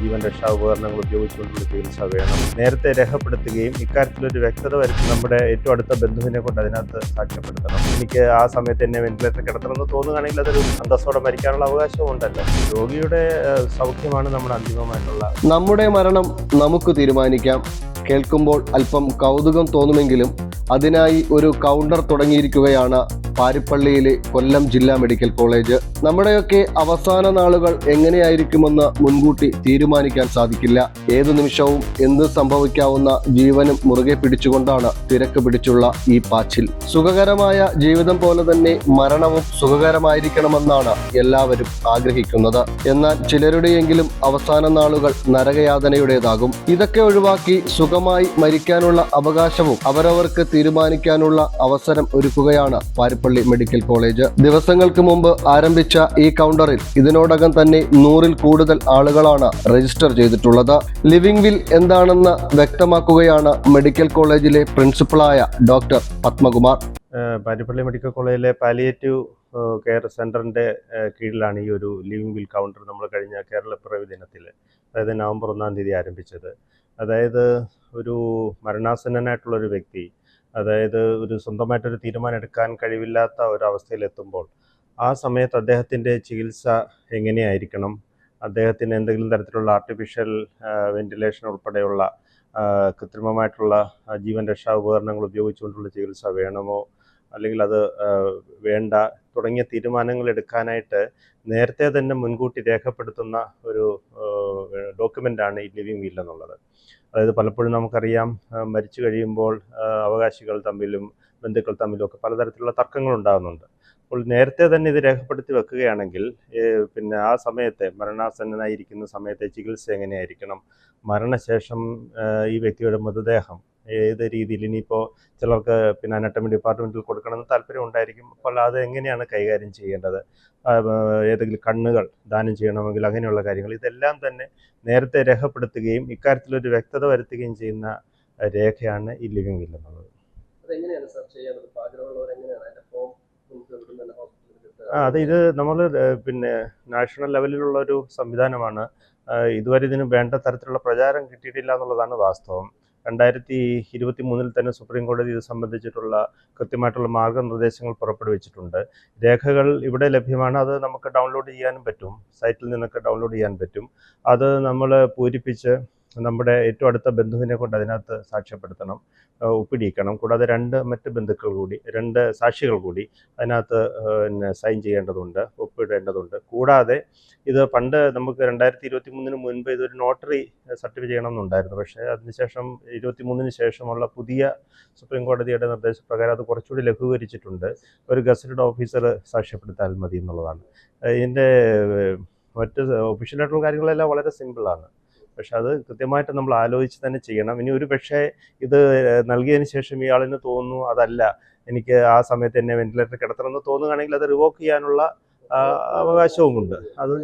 ജീവൻ രക്ഷാ ഉപകരണങ്ങൾ ഉപയോഗിച്ചുകൊണ്ടുള്ള ചികിത്സ വേണം. നേരത്തെ രേഖപ്പെടുത്തുകയും ഇക്കാര്യത്തിലൊരു വ്യക്തത വരുത്തി നമ്മുടെ ഏറ്റവും അടുത്ത ബന്ധുവിനെ കൊണ്ട് അതിനകത്ത് സാക്ഷ്യപ്പെടുത്തണം. എനിക്ക് ആ സമയത്ത് എന്നെ വെന്റിലേറ്റർ കിടത്തണമെന്ന് തോന്നുകയാണെങ്കിൽ അതൊരു അന്തസ്സോടെ മരിക്കാനുള്ള അവകാശവും ഉണ്ടല്ലോ. രോഗിയുടെ സൗഖ്യമാണ് നമ്മുടെ അന്തിമമായിട്ടുള്ള നമ്മുടെ മരണം നമുക്ക് തീരുമാനിക്കാം. കേൾക്കുമ്പോൾ അല്പം കൗതുകം തോന്നുമെങ്കിലും അതിനായി ഒരു കൗണ്ടർ തുടങ്ങിയിരിക്കുകയാണ് പാരിപ്പള്ളിയിലെ കൊല്ലം ജില്ലാ മെഡിക്കൽ കോളേജ്. നമ്മുടെയൊക്കെ അവസാന നാളുകൾ എങ്ങനെയായിരിക്കുമെന്ന് മുൻകൂട്ടി തീരുമാനിക്കാൻ സാധിക്കില്ല. ഏതു നിമിഷവും എന്ത് സംഭവിക്കാവുന്ന ജീവനും മുറുകെ പിടിച്ചുകൊണ്ടാണ് തിരക്ക് പിടിച്ചുള്ള ഈ പാച്ചിൽ. സുഖകരമായ ജീവിതം പോലെ തന്നെ മരണവും സുഖകരമായിരിക്കണമെന്നാണ് എല്ലാവരും ആഗ്രഹിക്കുന്നത്. എന്നാൽ ചിലരുടെയെങ്കിലും അവസാന നാളുകൾ നരകയാതനയുടേതാകും. ഇതൊക്കെ ഒഴിവാക്കി സുഖമായി മരിക്കാനുള്ള അവകാശവും അവരവർക്ക് തീരുമാനിക്കാനുള്ള അവസരം ഒരുക്കുകയാണ് പാരിപ്പള്ളി മെഡിക്കൽ കോളേജ്. ദിവസങ്ങൾക്ക് മുമ്പ് ആരംഭിച്ച ഈ കൗണ്ടറിൽ ഇതിനോടകം തന്നെ നൂറിൽ കൂടുതൽ ആളുകളാണ് രജിസ്റ്റർ ചെയ്തിട്ടുള്ളത്. ലിവിംഗ് വിൽ എന്താണെന്ന് വ്യക്തമാക്കുകയാണ് മെഡിക്കൽ കോളേജിലെ പ്രിൻസിപ്പളായ ഡോക്ടർ പത്മകുമാർ. പാരിപ്പള്ളി മെഡിക്കൽ കോളേജിലെ പാലിയേറ്റീവ് കെയർ സെന്ററിന്റെ കീഴിലാണ് ഈ ഒരു ലിവിംഗ് വിൽ കൗണ്ടർ നമ്മൾ കഴിഞ്ഞ കേരള പിറവി ദിനത്തിൽ അതായത് നവംബർ ഒന്നാം തീയതി ആരംഭിച്ചത്. അതായത് ഒരു മരണാസന്നനായിട്ടുള്ള ഒരു വ്യക്തി അതായത് ഒരു സ്വന്തമായിട്ടൊരു തീരുമാനം എടുക്കാൻ കഴിവില്ലാത്ത ഒരവസ്ഥയിലെത്തുമ്പോൾ ആ സമയത്ത് അദ്ദേഹത്തിന്റെ ചികിത്സ എങ്ങനെയായിരിക്കണം? അദ്ദേഹത്തിന് എന്തെങ്കിലും തരത്തിലുള്ള ആർട്ടിഫിഷ്യൽ വെന്റിലേഷൻ ഉൾപ്പെടെയുള്ള കൃത്രിമമായിട്ടുള്ള ജീവൻ രക്ഷാ ഉപകരണങ്ങൾ ഉപയോഗിച്ചുകൊണ്ടുള്ള ചികിത്സ വേണമോ? അല്ലെങ്കിൽ അത് വേണ്ട തുടങ്ങിയ തീരുമാനങ്ങൾ എടുക്കാനായിട്ട് നേരത്തെ തന്നെ മുൻകൂട്ടി രേഖപ്പെടുത്തുന്ന ഒരു ഡോക്യുമെന്റാണ് ഈ ലിവിങ് വീൽ എന്നുള്ളത്. അതായത് പലപ്പോഴും നമുക്കറിയാം മരിച്ചു കഴിയുമ്പോൾ അവകാശികൾ തമ്മിലും ബന്ധുക്കൾ തമ്മിലും ഒക്കെ പലതരത്തിലുള്ള തർക്കങ്ങൾ ഉണ്ടാകുന്നുണ്ട്. അപ്പോൾ നേരത്തെ തന്നെ ഇത് രേഖപ്പെടുത്തി വെക്കുകയാണെങ്കിൽ പിന്നെ ആ സമയത്തെ മരണാസന്നനായിരിക്കുന്ന സമയത്തെ ചികിത്സ എങ്ങനെയായിരിക്കണം? മരണശേഷം ഈ വ്യക്തിയുടെ മൃതദേഹം ഏത് രീതിയിൽ ഇനിയിപ്പോൾ ചിലർക്ക് പിന്നെ അനട്ടമി ഡിപ്പാർട്ട്മെന്റിൽ കൊടുക്കണമെന്ന് താല്പര്യം ഉണ്ടായിരിക്കും. അപ്പോൾ അത് എങ്ങനെയാണ് കൈകാര്യം ചെയ്യേണ്ടത്? ആ, ആ, ഏതെങ്കിലും കണ്ണുകൾ ദാനം ചെയ്യണമെങ്കിൽ അങ്ങനെയുള്ള കാര്യങ്ങൾ ഇതെല്ലാം തന്നെ നേരത്തെ രേഖപ്പെടുത്തുകയും ഇക്കാര്യത്തിലൊരു വ്യക്തത വരുത്തുകയും ചെയ്യുന്ന രേഖയാണ് ഈ ലിവിംഗ് വില്ല് എന്നുള്ളത്. അതെങ്ങനെയാണ് സർ ചെയ്യേണ്ടത് എങ്ങനെയാണ്? ഫോം നമുക്ക് തന്നെ ആ അത് ഇത് നമ്മൾ പിന്നെ നാഷണൽ ലെവലിലുള്ള ഒരു സംവിധാനമാണ്. ഇതുവരെ ഇതിന് വേണ്ട തരത്തിലുള്ള പ്രചാരം കിട്ടിയിട്ടില്ല എന്നുള്ളതാണ് വാസ്തവം. രണ്ടായിരത്തി ഇരുപത്തി മൂന്നിൽ തന്നെ സുപ്രീം കോടതി ഇത് സംബന്ധിച്ചിട്ടുള്ള കൃത്യമായിട്ടുള്ള മാർഗനിർദ്ദേശങ്ങൾ പുറപ്പെടുവിച്ചിട്ടുണ്ട്. രേഖകൾ ഇവിടെ ലഭ്യമാണ്. അത് നമുക്ക് ഡൗൺലോഡ് ചെയ്യാനും പറ്റും. സൈറ്റിൽ നിന്നൊക്കെ ഡൗൺലോഡ് ചെയ്യാൻ പറ്റും. അത് നമ്മൾ പൂരിപ്പിച്ച് നമ്മുടെ ഏറ്റവും അടുത്ത ബന്ധുവിനെ കൊണ്ട് അതിനകത്ത് സാക്ഷ്യപ്പെടുത്തണം ഒപ്പിടിയിക്കണം. കൂടാതെ രണ്ട് മറ്റ് ബന്ധുക്കൾ കൂടി രണ്ട് സാക്ഷികൾ കൂടി അതിനകത്ത് പിന്നെ സൈൻ ചെയ്യേണ്ടതുണ്ട് ഒപ്പിടേണ്ടതുണ്ട്. കൂടാതെ ഇത് പണ്ട് നമുക്ക് രണ്ടായിരത്തി ഇരുപത്തി മൂന്നിന് മുൻപ് ഇതൊരു നോട്ടറി സർട്ടിഫിക്കറ്റ് ചെയ്യണമെന്നുണ്ടായിരുന്നു പക്ഷേ അതിനുശേഷം ഇരുപത്തി മൂന്നിന് ശേഷമുള്ള പുതിയ സുപ്രീം കോടതിയുടെ നിർദ്ദേശപ്രകാരം അത് കുറച്ചുകൂടി ലഘൂകരിച്ചിട്ടുണ്ട്. ഒരു ഗസറ്റഡ് ഓഫീസർ സാക്ഷ്യപ്പെടുത്താൽ മതി എന്നുള്ളതാണ് ഇതിന്റെ മറ്റ് ഒഫീഷ്യലായിട്ടുള്ള കാര്യങ്ങളെല്ലാം വളരെ സിമ്പിളാണ്. പക്ഷെ അത് കൃത്യമായിട്ട് നമ്മൾ ആലോചിച്ച് തന്നെ ചെയ്യണം. ഇനി ഒരു പക്ഷേ ഇത് നൽകിയതിന് ശേഷം ഇയാളിന് തോന്നുന്നു അതല്ല. എനിക്ക് ആ സമയത്ത് എന്നെ വെന്റിലേറ്റർ കിടത്തണമെന്ന് തോന്നുകയാണെങ്കിൽ അത് റിവോക്ക് ചെയ്യാനുള്ള അവകാശവുമുണ്ട് അത്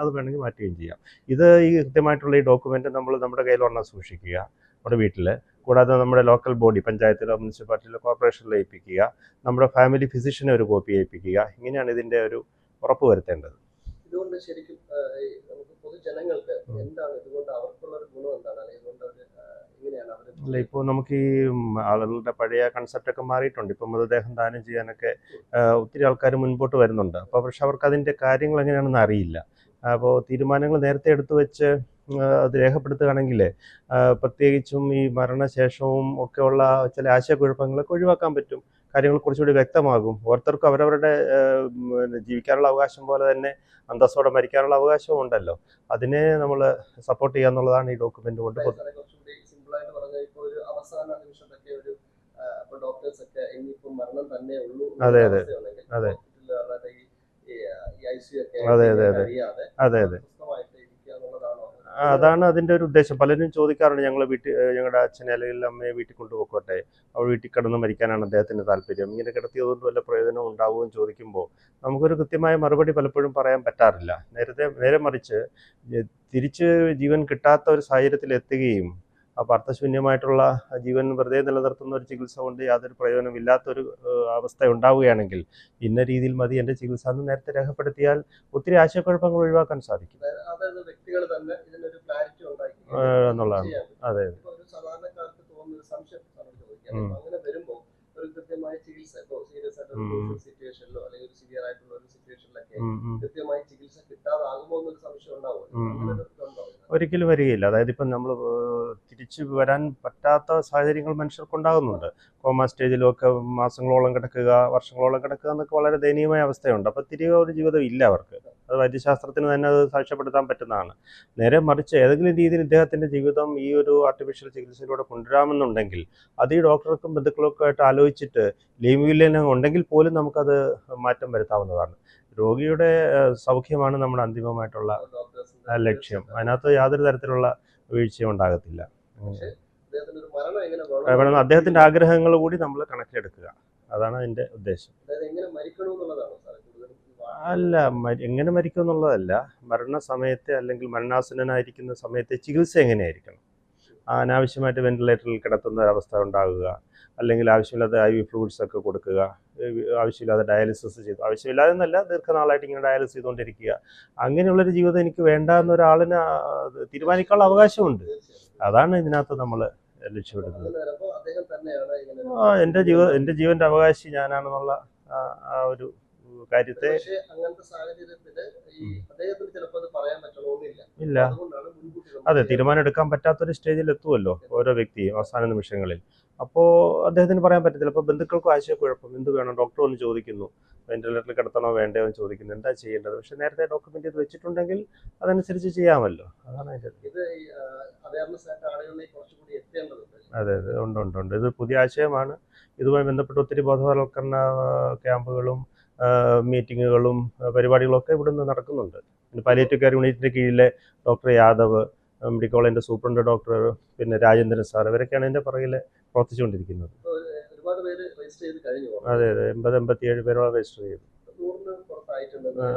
അത് വേണമെങ്കിൽ മാറ്റുകയും ചെയ്യാം. ഇത് ഈ കൃത്യമായിട്ടുള്ള ഈ ഡോക്യുമെന്റ് നമ്മൾ നമ്മുടെ കയ്യിൽ ഒരെണ്ണം സൂക്ഷിക്കുക. നമ്മുടെ വീട്ടിൽ കൂടാതെ നമ്മുടെ ലോക്കൽ ബോഡി പഞ്ചായത്തിലോ മുനിസിപ്പാലിറ്റിയിലോ കോർപ്പറേഷനിലോ ഏൽപ്പിക്കുക. നമ്മുടെ ഫാമിലി ഫിസിഷ്യനെ ഒരു കോപ്പി ഏൽപ്പിക്കുക. ഇങ്ങനെയാണ് ഇതിന്റെ ഒരു ഉറപ്പ് വരുത്തേണ്ടത്. ഇതുകൊണ്ട് ശരിക്കും നമുക്ക് പൊതുജനങ്ങൾക്ക് എന്താണ് ഇതുകൊണ്ട് അവർക്കുള്ള ഒരു ഗുണം എന്താണ്? അല്ലെങ്കിൽ ഇതുകൊണ്ട് അവർ എങ്ങനെയാണ് അവർ അല്ല ഇപ്പോൾ നമുക്ക് ഈ ആളുകളുടെ പഴയ കൺസെപ്റ്റ് ഒക്കെ മാറിയിട്ടുണ്ട്. ഇപ്പം മൃതദേഹം ദാനം ചെയ്യാനൊക്കെ ഒത്തിരി ആൾക്കാർ മുൻപോട്ട് വരുന്നുണ്ട്. അപ്പോൾ പക്ഷെ അവർക്ക് അതിന്റെ കാര്യങ്ങൾ എങ്ങനെയാണെന്ന് അറിയില്ല അപ്പോൾ തീരുമാനങ്ങൾ നേരത്തെ എടുത്തു വെച്ച് അത് രേഖപ്പെടുത്തുകയാണെങ്കിൽ പ്രത്യേകിച്ചും ഈ മരണശേഷവും ഒക്കെയുള്ള ചില ആശയക്കുഴപ്പങ്ങളൊക്കെ ഒഴിവാക്കാൻ പറ്റും. കാര്യങ്ങൾ കുറച്ചുകൂടി വ്യക്തമാകും. ഓരോരുത്തർക്കും അവരവരുടെ ജീവിക്കാനുള്ള അവകാശം പോലെ തന്നെ അന്തസ്സോടെ മരിക്കാനുള്ള അവകാശവും ഉണ്ടല്ലോ. അതിനെ നമ്മൾ സപ്പോർട്ട് ചെയ്യുക എന്നുള്ളതാണ് ഈ ഡോക്യുമെന്റ് കൊണ്ട് അതെ അതെ, അതെ. അതെ, അതെ, അതെ. കഴിയാതെ അതെ അതെ സ്വസ്ഥമായിട്ട് ഇരിക്കുക എന്നുള്ളതാണോ ആ, അതാണ് അതിന്റെ ഒരു ഉദ്ദേശം. പലരും ചോദിക്കാറുണ്ട് ഞങ്ങൾ വീട്ടിൽ ഞങ്ങളുടെ അച്ഛനെ അല്ലെങ്കിൽ അമ്മയെ വീട്ടിൽ കൊണ്ടുപോയിക്കോട്ടെ അവൾ വീട്ടിൽ കിടന്ന് മരിക്കാനാണ് അദ്ദേഹത്തിന് താല്പര്യം. ഇങ്ങനെ കിടത്തിയതുകൊണ്ട് വല്ല പ്രയോജനം ഉണ്ടാവുമെന്ന് ചോദിക്കുമ്പോൾ നമുക്കൊരു കൃത്യമായ മറുപടി പലപ്പോഴും പറയാൻ പറ്റാറില്ല. നേരത്തെ നേരെ മറിച്ച് തിരിച്ച് ജീവൻ കിട്ടാത്ത ഒരു സാഹചര്യത്തിൽ എത്തുകയും അപ്പോൾ അർത്ഥശൂന്യമായിട്ടുള്ള ജീവൻ വെറുതെ നിലനിർത്തുന്ന ഒരു ചികിത്സ കൊണ്ട് യാതൊരു പ്രയോജനമില്ലാത്തൊരു അവസ്ഥ ഉണ്ടാവുകയാണെങ്കിൽ ഇന്ന രീതിയിൽ മതി എന്റെ ചികിത്സ എന്ന് നേരത്തെ രേഖപ്പെടുത്തിയാൽ ഒത്തിരി ആശയക്കുഴപ്പങ്ങൾ ഒഴിവാക്കാൻ സാധിക്കും. എന്നുള്ളതാണ്. അതെ അങ്ങനെ ഒരു കൃത്യമായ ചികിത്സ ഇപ്പൊ സീരിയസ് ആയിട്ടുള്ള സിറ്റുവേഷനിലോ അല്ലെങ്കിൽ ഒരു സിവിയർ ആയിട്ടുള്ള ഒരു സിറ്റുവേഷനിലൊക്കെ ഉം, ഉം. കൃത്യമായി ചികിത്സ കിട്ടാതാകുമോ എന്നൊരു സംശയം ഉണ്ടാവും? ഒരിക്കലും വരികയില്ല. അതായത് ഇപ്പം നമ്മൾ തിരിച്ചു വരാൻ പറ്റാത്ത സാഹചര്യങ്ങൾ മനുഷ്യർക്കുണ്ടാകുന്നുണ്ട്. കോമ സ്റ്റേജിലൊക്കെ മാസങ്ങളോളം കിടക്കുക വർഷങ്ങളോളം കിടക്കുക എന്നൊക്കെ വളരെ ദയനീയമായ അവസ്ഥയുണ്ട്. അപ്പോൾ തിരികെ ഒരു ജീവിതം ഇല്ല അവർക്ക്. അത് വൈദ്യശാസ്ത്രത്തിന് തന്നെ അത് സാക്ഷ്യപ്പെടുത്താൻ പറ്റുന്നതാണ്. നേരെ മറിച്ച് ഏതെങ്കിലും രീതിയിൽ ഇദ്ദേഹത്തിന്റെ ജീവിതം ഈ ഒരു ആർട്ടിഫിഷ്യൽ ചികിത്സയിലൂടെ കൊണ്ടുവരാമെന്നുണ്ടെങ്കിൽ അത് ഈ ഡോക്ടർക്കും ബന്ധുക്കളൊക്കെ ആയിട്ട് ആലോചിച്ചിട്ട് ലീവില്ലേനും ഉണ്ടെങ്കിൽ പോലും നമുക്കത് മാറ്റം വരുത്താവുന്നതാണ്. രോഗിയുടെ സൗഖ്യമാണ് നമ്മുടെ അന്തിമമായിട്ടുള്ള ലക്ഷ്യം. അതിനകത്ത് യാതൊരു തരത്തിലുള്ള വീഴ്ചയും ഉണ്ടാകത്തില്ല വേണം? അദ്ദേഹത്തിന്റെ ആഗ്രഹങ്ങൾ കൂടി നമ്മൾ കണക്കിലെടുക്കുക. അതാണ് അതിന്റെ ഉദ്ദേശം. അല്ല എങ്ങനെ മരിക്കും എന്നുള്ളതല്ല. മരണ മരണസമയത്തെ അല്ലെങ്കിൽ മരണാസന്നനായിരിക്കുന്ന സമയത്തെ ചികിത്സ എങ്ങനെയായിരിക്കണം? അനാവശ്യമായിട്ട് വെന്റിലേറ്ററിൽ കിടത്തുന്ന ഒരവസ്ഥ ഉണ്ടാകുക. അല്ലെങ്കിൽ ആവശ്യമില്ലാത്ത ഐ വി ഫ്ലൂയിഡ്സ് ഒക്കെ കൊടുക്കുക ആവശ്യമില്ലാതെ ഡയാലിസിസ് ചെയ്തു ആവശ്യമില്ലാതെ എന്നല്ല ദീർഘനാളായിട്ട് ഇങ്ങനെ ഡയാലിസിസ് ചെയ്തുകൊണ്ടിരിക്കുക. അങ്ങനെയുള്ളൊരു ജീവിതം എനിക്ക് വേണ്ട എന്നൊരാളിന് തീരുമാനിക്കാനുള്ള അവകാശമുണ്ട്. അതാണ് ഇതിനകത്ത് നമ്മൾ ലക്ഷ്യമിടുന്നത്. എന്റെ ജീവ എന്റെ ജീവന്റെ അവകാശി ഞാനാണെന്നുള്ള ആ ഒരു കാര്യത്തെ ഇല്ല. അതെ തീരുമാനം എടുക്കാൻ പറ്റാത്തൊരു സ്റ്റേജിൽ എത്തുമല്ലോ ഓരോ വ്യക്തിയും അവസാന നിമിഷങ്ങളിൽ. അപ്പോൾ അദ്ദേഹത്തിന് പറയാൻ പറ്റത്തില്ല. അപ്പോൾ ബന്ധുക്കൾക്കും ആശയക്കുഴപ്പം എന്ത് വേണം? ഡോക്ടർ ഒന്ന് ചോദിക്കുന്നു. വെന്റിലേറ്ററിൽ കിടത്തണോ വേണ്ടോ എന്ന് ചോദിക്കുന്നു. എന്താ ചെയ്യേണ്ടത്? പക്ഷെ നേരത്തെ ഡോക്യുമെന്റ് ചെയ്ത് വെച്ചിട്ടുണ്ടെങ്കിൽ അതനുസരിച്ച് ചെയ്യാമല്ലോ. അതാണ് ഇത് അതെ അതെ. ഉണ്ട് ഉണ്ട് ഉണ്ട്. ഇത് പുതിയ ആശയമാണ്. ഇതുമായി ബന്ധപ്പെട്ട് ഒത്തിരി ബോധവൽക്കരണ ക്യാമ്പുകളും മീറ്റിങ്ങുകളും പരിപാടികളൊക്കെ ഇവിടുന്ന് നടക്കുന്നുണ്ട്. പിന്നെ പാലിയേറ്റീവ് കെയർ യൂണിറ്റിന്റെ കീഴിലെ ഡോക്ടർ യാദവ് മെഡിക്കൽ കോളേജിന്റെ സൂപ്രണ്ട് ഡോക്ടർ പിന്നെ രാജേന്ദ്രൻ സാർ ഇവരൊക്കെയാണ് ഇതിന്റെ പുറകിൽ പ്രവർത്തിച്ചുകൊണ്ടിരിക്കുന്നത്. അതെ അതെ. എൺപത് എൺപത്തി ഏഴ് പേരോളം രജിസ്റ്റർ ചെയ്തു.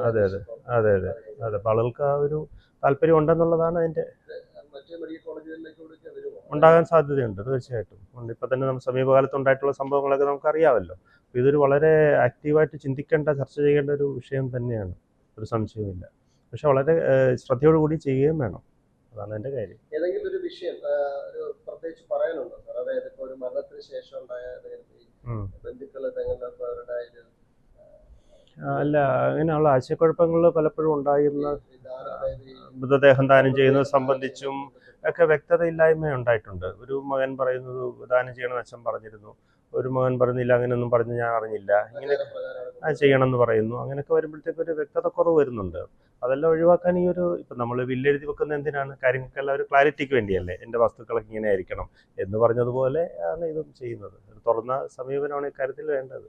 അതെ, അതെ. അതെ അതെ. അതെ. അപ്പോൾ ആളുകൾക്ക് ആ ഒരു താല്പര്യം ഉണ്ടെന്നുള്ളതാണ് അതിന്റെ മറ്റു മെഡിക്കൽ കോളേജുകളിലേക്ക് ഉണ്ടാകാൻ സാധ്യതയുണ്ട് തീർച്ചയായിട്ടും. ഇപ്പം തന്നെ നമ്മൾ സമീപകാലത്ത് ഉണ്ടായിട്ടുള്ള സംഭവങ്ങളൊക്കെ നമുക്കറിയാമല്ലോ. അപ്പോൾ ഇതൊരു വളരെ ആക്റ്റീവായിട്ട് ചിന്തിക്കേണ്ട ചർച്ച ചെയ്യേണ്ട ഒരു വിഷയം തന്നെയാണ്. ഒരു സംശയമില്ല പക്ഷെ വളരെ ശ്രദ്ധയോടുകൂടി ചെയ്യുകയും വേണം. അതാണ് എന്റെ കാര്യം. ഏതെങ്കിലും ഒരു വിഷയം ഒരു പ്രത്യേകിച്ച് പറയാനുണ്ടോ സാർ? അതായത് ഇപ്പോൾ ഒരു മരണത്തിന് ശേഷം ഉണ്ടായ. തങ്ങളുടെ അല്ല അങ്ങനെയുള്ള ആശയക്കുഴപ്പങ്ങൾ പലപ്പോഴും ഉണ്ടായിരുന്ന മൃതദേഹം ദാനം ചെയ്യുന്നത് സംബന്ധിച്ചും ഒക്കെ വ്യക്തതയില്ലായ്മ ഉണ്ടായിട്ടുണ്ട്. ഒരു മകൻ പറയുന്നത് ദാനം ചെയ്യണം അച്ഛൻ പറഞ്ഞിരുന്നു. ഒരു മകൻ പറയുന്നില്ല അങ്ങനെയൊന്നും പറഞ്ഞ് ഞാൻ അറിഞ്ഞില്ല. ഇങ്ങനെ ചെയ്യണമെന്ന് പറയുന്നു. അങ്ങനെയൊക്കെ വരുമ്പോഴത്തേക്ക് ഒരു വ്യക്തത കുറവ് വരുന്നുണ്ട്. അതെല്ലാം ഒഴിവാക്കാൻ ഈ ഒരു ഇപ്പം നമ്മൾ വില്ലെഴുതി വെക്കുന്ന എന്തിനാണ്? കാര്യങ്ങൾക്കെല്ലാം ഒരു ക്ലാരിറ്റിക്ക് വേണ്ടിയല്ലേ? എന്റെ വസ്തുക്കളൊക്കെ ഇങ്ങനെ ആയിരിക്കണം എന്ന് പറഞ്ഞതുപോലെ ആണ് ഇതും ചെയ്യുന്നത്. ഒരു തുറന്ന സമീപനമാണ് ഇക്കാര്യത്തിൽ വേണ്ടത്.